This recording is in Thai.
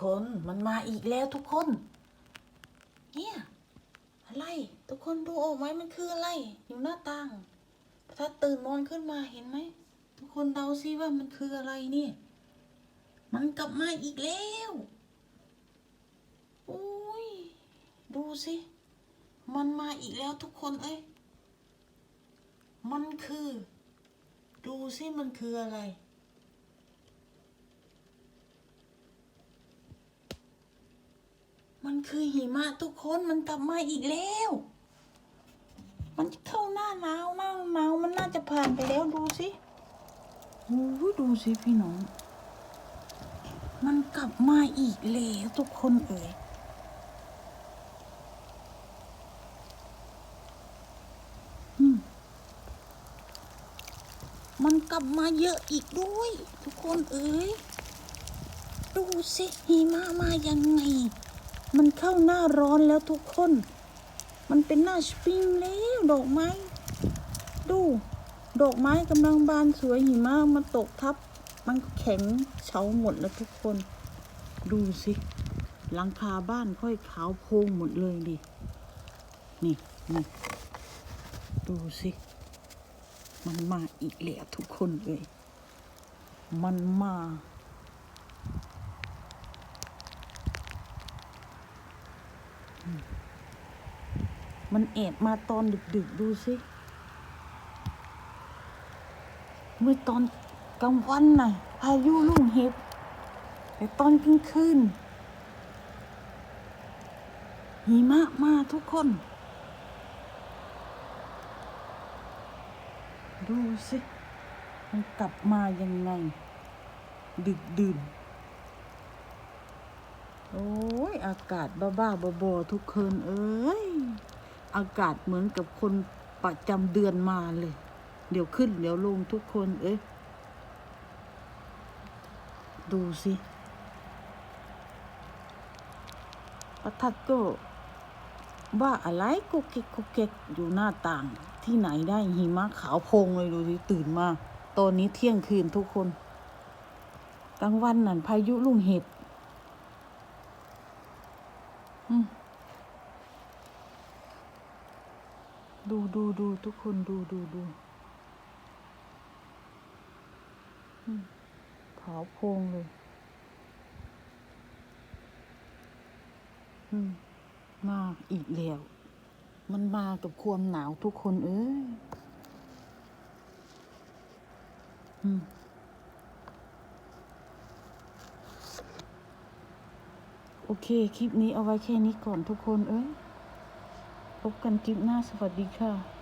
คนมันมาอีกแล้วทุกคน เนี่ยอะไร ทุกคนดูออกไหมมันคืออะไร อยู่หน้าต่างถ้าตื่นนอนขึ้นมาเห็นไหมทุกคนเดาซิว่ามันคืออะไรเนี่ยมันกลับมาอีกแล้วอุ้ยดูสิมันมาอีกแล้วทุกคนเอ้ยมันคือ ดูสิมันคืออะไร มัน คือหิมะทุกคนมันกลับมาอีกแล้ว มันเข้าหน้าหนาวหน้าหนาวมันน่าจะผ่านไปแล้วดูสิโอ้ยดูสิพี่น้อง มันกลับมาอีกแล้วทุกคนเอ๋ยมมันกลับมาเยอะอีกด้วย ทุกคนเอ๋ยดูสิหิมะมายังไง มันเข้าหน้าร้อนแล้วทุกคน มันเป็นหน้าสปริงแล้วดอกไม้ ดู ดอกไม้กำลังบานสวยหิมะมาตกทับ มันแข็งเฉาหมดแล้วทุกคน ดูสิหลังคาบ้านค่อยขาวโพลงหมดเลยดิ นี่นี่ดูสิ มันมาอีกแล้วทุกคนเลย มันมา มันแอบมาตอนดึกๆ ดูสิเมื่อตอนกลางวันน่ะ พายุลุ่งเห็บแต่ตอนกลางคืนหิมะมาทุกคน ดูสิ มันกลับมายังไง ดึกดื่นโอ้ย อากาศบ้าๆบอๆทุกคืนเอ้ย อากาศเหมือนกับคนประจำเดือนมาเลย เดี๋ยวขึ้น เดี๋ยวลงทุกคน เอ้ยดูสิประทัดก็ว่าอะไรกุกเก็กกุกเก็กอยู่หน้าต่างที่ไหนได้หิมะขาวโพงเลยดูสิตื่นมาตอนนี้เที่ยงคืนทุกคนกลางวันนั่นพายุลุงเห็บ อืม ดูดูดูทุกคนดูดูดูขาวโพลงเลย อืม มาอีกแล้ว มันมากับความหนาวทุกคนเอ้ยอืมโอเค คลิปนี้เอาไว้แค่นี้ก่อนทุกคนเอ้ย พบกันคลิปหน้าสวัสดีค่ะ